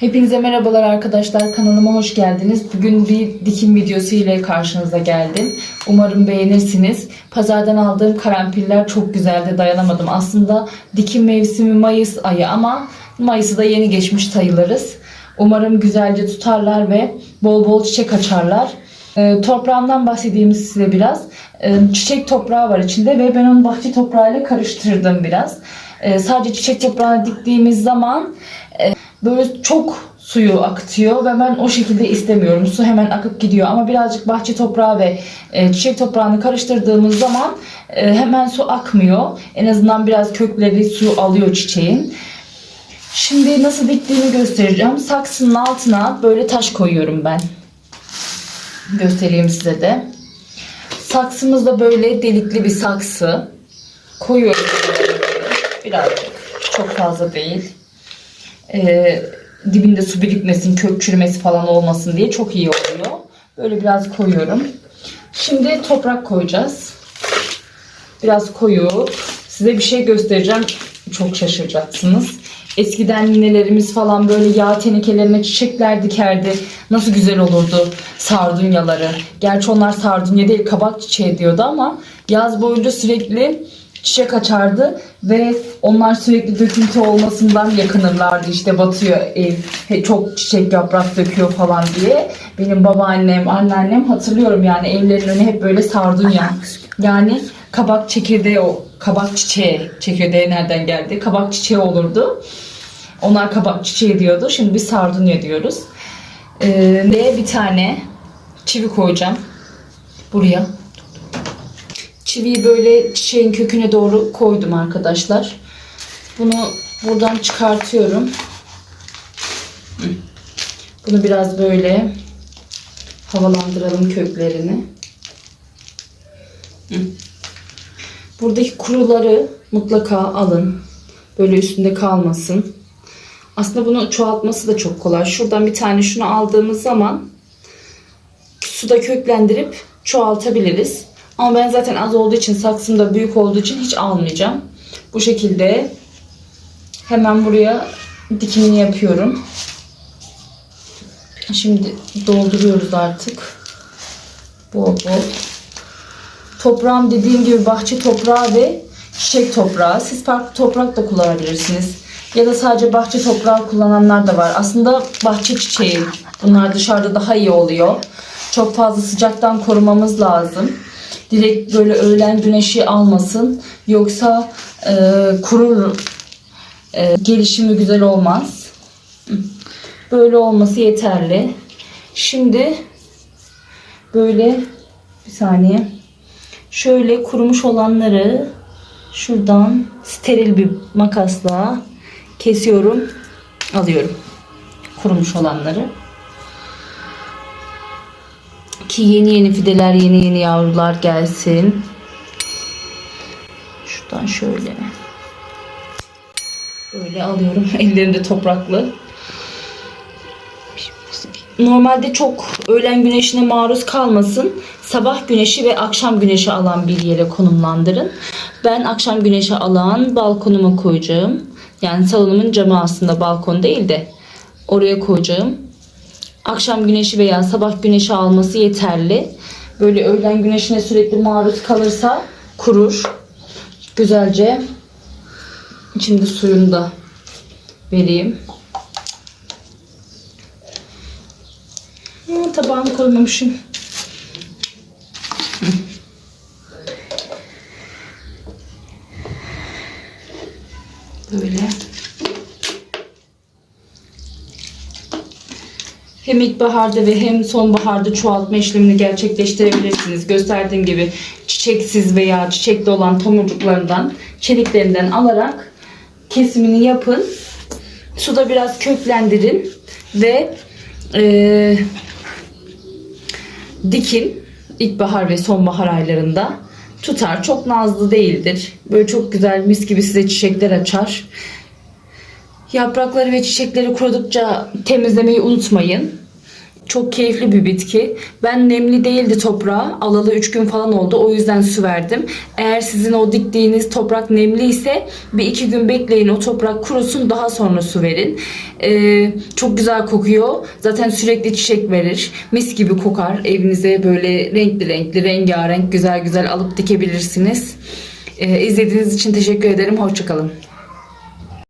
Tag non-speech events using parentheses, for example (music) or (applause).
Hepinize merhabalar arkadaşlar. Kanalıma hoş geldiniz. Bugün bir dikim videosu ile karşınıza geldim. Umarım beğenirsiniz. Pazardan aldığım karanfiller çok güzeldi. Dayanamadım. Aslında dikim mevsimi Mayıs ayı ama Mayıs'ı da yeni geçmiş sayılırız. Umarım güzelce tutarlar ve bol bol çiçek açarlar. Ee, toprağımdan bahsedeyim size biraz. Ee, çiçek toprağı var içinde ve ben onu bahçe toprağıyla karıştırdım biraz. Ee, sadece çiçek toprağına diktiğimiz zaman e, böyle çok suyu akıtıyor ve ben o şekilde istemiyorum. Su hemen akıp gidiyor ama birazcık bahçe toprağı ve e, çiçek toprağını karıştırdığımız zaman e, hemen su akmıyor. En azından biraz kökleri su alıyor çiçeğin. Şimdi nasıl diktiğimi göstereceğim. Saksının altına böyle taş koyuyorum ben. Göstereyim size de. Saksımız da böyle delikli bir saksı. Koyuyorum birazcık. Çok fazla değil. Ee, dibinde su birikmesin, kök çürümesi falan olmasın diye çok iyi oluyor. Böyle biraz koyuyorum. Şimdi toprak koyacağız. Biraz koyup size bir şey göstereceğim. Çok şaşıracaksınız. Eskiden ninelerimiz falan böyle yağ tenekelerine çiçekler dikerdi. Nasıl güzel olurdu sardunyaları. Gerçi onlar sardunya değil kabak çiçeği diyordu ama yaz boyunca sürekli çiçek açardı ve onlar sürekli döküntü olmasından yakınırlardı. İşte batıyor ev çok çiçek yaprak döküyor falan diye. Benim babaannem anneannem hatırlıyorum yani evlerin önü hep böyle sardunya yani kabak çekirdeği o kabak çiçeği çekirdeği nereden geldi? Kabak çiçeği olurdu. Onlar kabak çiçeği diyordu. Şimdi biz sardunya diyoruz ee, bir tane çivi koyacağım? Buraya Çiviyi böyle çiçeğin köküne doğru koydum arkadaşlar. Bunu buradan çıkartıyorum. Bunu biraz böyle havalandıralım köklerini. Buradaki kuruları mutlaka alın. Böyle üstünde kalmasın. Aslında bunu çoğaltması da çok kolay. Şuradan bir tane şunu aldığımız zaman suda köklendirip çoğaltabiliriz. Ama ben zaten az olduğu için saksımda büyük olduğu için hiç almayacağım. Bu şekilde hemen buraya dikimini yapıyorum. Şimdi dolduruyoruz artık. Bol bol. Toprağım dediğim gibi bahçe toprağı ve çiçek toprağı. Siz farklı toprak da kullanabilirsiniz. Ya da sadece bahçe toprağı kullananlar da var. Aslında bahçe çiçeği. Bunlar dışarıda daha iyi oluyor. Çok fazla sıcaktan korumamız lazım direkt böyle öğlen güneşi almasın. Yoksa e, kurur. E, gelişimi güzel olmaz. Böyle olması yeterli. Şimdi böyle bir saniye. Şöyle kurumuş olanları şuradan steril bir makasla kesiyorum. Alıyorum. Kurumuş olanları. Ki yeni yeni fideler, yeni yeni yavrular gelsin. Şuradan şöyle. Böyle alıyorum. (laughs) Ellerimde topraklı. Normalde çok öğlen güneşine maruz kalmasın. Sabah güneşi ve akşam güneşi alan bir yere konumlandırın. Ben akşam güneşi alan balkonuma koyacağım. Yani salonumun camı aslında balkon değil de oraya koyacağım akşam güneşi veya sabah güneşi alması yeterli. Böyle öğlen güneşine sürekli maruz kalırsa kurur. Güzelce şimdi suyunu da vereyim. Ha, tabağını koymamışım. Böyle. Hem ilkbaharda ve hem sonbaharda çoğaltma işlemini gerçekleştirebilirsiniz. Gösterdiğim gibi çiçeksiz veya çiçekli olan tomurcuklarından, çeliklerinden alarak kesimini yapın. Suda biraz köklendirin ve e, dikin ilkbahar ve sonbahar aylarında tutar. Çok nazlı değildir. Böyle çok güzel mis gibi size çiçekler açar. Yaprakları ve çiçekleri kurudukça temizlemeyi unutmayın. Çok keyifli bir bitki. Ben nemli değildi toprağı. Alalı 3 gün falan oldu. O yüzden su verdim. Eğer sizin o diktiğiniz toprak nemli ise bir iki gün bekleyin o toprak kurusun daha sonra su verin. Ee, çok güzel kokuyor. Zaten sürekli çiçek verir. Mis gibi kokar. Evinize böyle renkli renkli rengarenk güzel güzel alıp dikebilirsiniz. Ee, izlediğiniz için teşekkür ederim. Hoşçakalın.